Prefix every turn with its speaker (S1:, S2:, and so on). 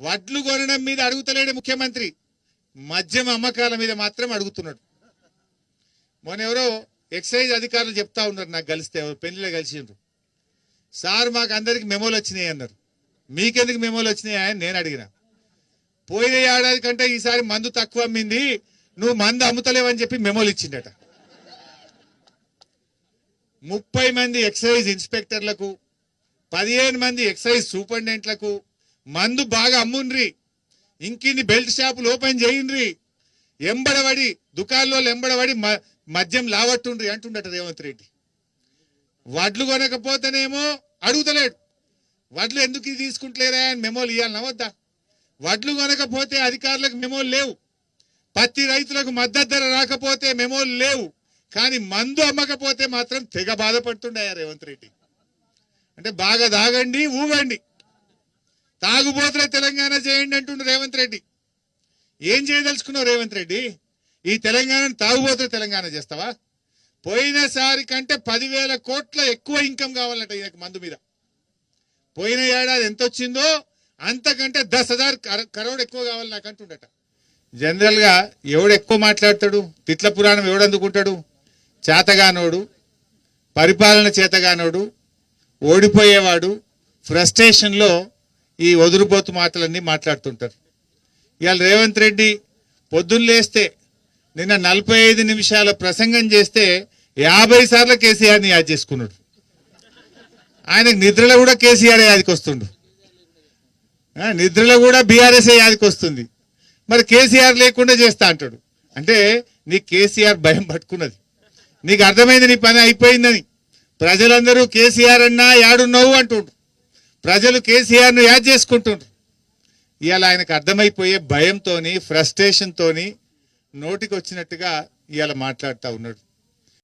S1: వడ్లు కొనడం మీద అడుగుతలేడు ముఖ్యమంత్రి. మద్యం అమ్మకాల మీద మాత్రం అడుగుతున్నాడు. మొన్న ఎవరో ఎక్సైజ్ అధికారులు చెప్తా ఉన్నారు నాకు కలిస్తే ఎవరు పెళ్ళిలో కలిసిండ్రు. సార్ మాకు అందరికి మెమోలు వచ్చినాయి అన్నారు. మీకెందుకు మెమోలు వచ్చినాయి అని నేను అడిగిన. పోయిన ఏడాది కంటే ఈసారి మందు తక్కువ అమ్మింది నువ్వు మందు అమ్ముతలేవని చెప్పి మెమోలు ఇచ్చిండట. ముప్పై మంది ఎక్సైజ్ ఇన్స్పెక్టర్లకు పదిహేను మంది ఎక్సైజ్ సూపరింటెండెంట్లకు మందు బాగా అమ్ముండ్రి. ఇంకిన్ని బెల్ట్ షాపులు ఓపెన్ చేయండ్రి. ఎంబడబడి దుకాణంలో ఎంబడబడి మ- మద్యం లావట్టుండ్రి అంటుండట రేవంత్ రెడ్డి. వడ్లు కొనకపోతేనేమో అడుగుతలేడు. వడ్లు ఎందుకు ఇది తీసుకుంటలేరా అని మెమోలు ఇవ్వాలన్నా వద్దా. వడ్లు కొనకపోతే అధికారులకు మెమోలు లేవు. పత్తి రైతులకు మద్దతు ధర రాకపోతే మెమోలు లేవు. కానీ మందు అమ్మకపోతే మాత్రం తెగ బాధపడుతుండయా రేవంత్ రెడ్డి. అంటే బాగా దాగండి ఊగండి. తాగుబోతులే తెలంగాణ చేయండి అంటుండు రేవంత్ రెడ్డి. ఏం చేయదలుచుకున్నావు రేవంత్ రెడ్డి? ఈ తెలంగాణను తాగుబోతుల తెలంగాణ చేస్తావా? పోయినసారి కంటే పదివేల కోట్ల ఎక్కువ ఇన్కమ్ కావాలంట ఈయనకు మందు మీద. పోయిన ఏడాది ఎంత వచ్చిందో అంతకంటే దస్ హజార్ కరోడ్ ఎక్కువ కావాలి నాకు అంటుండట జనరల్గా ఎవడు ఎక్కువ మాట్లాడతాడు? తిట్ల పురాణం ఎవడు అందుకుంటాడు? చేతగానోడు పరిపాలన చేతగానోడు ఓడిపోయేవాడు ఫ్రస్ట్రేషన్లో ఈ వదురుపోతు మాటలన్నీ మాట్లాడుతుంటారు. ఇవాళ రేవంత్ రెడ్డి పొద్దున్న లేస్తే నిన్న నలభై ఐదు నిమిషాల ప్రసంగం చేస్తే యాభై సార్లు కేసీఆర్ని యాద్ చేసుకున్నాడు. ఆయనకు నిద్రలో కూడా కేసీఆర్ యాదికి వస్తుండు. నిద్రలో కూడా బీఆర్ఎస్ఏ యాదికి వస్తుంది. మరి కేసీఆర్ లేకుండా చేస్తా అంటాడు. అంటే నీ కేసీఆర్ భయం పట్టుకున్నది. నీకు అర్థమైంది నీ పని అయిపోయిందని. ప్రజలందరూ కేసీఆర్ అన్నా యాడున్నావు అంటుండు ప్రజలు కేసీఆర్ను యాడ్ యాద్ చేసుకుంటుండ్రు. ఇవాళ ఆయనకు అర్థమైపోయే భయంతోని ఫ్రస్ట్రేషన్తో నోటికి వచ్చినట్టుగా ఇవాళ మాట్లాడుతూ ఉన్నాడు.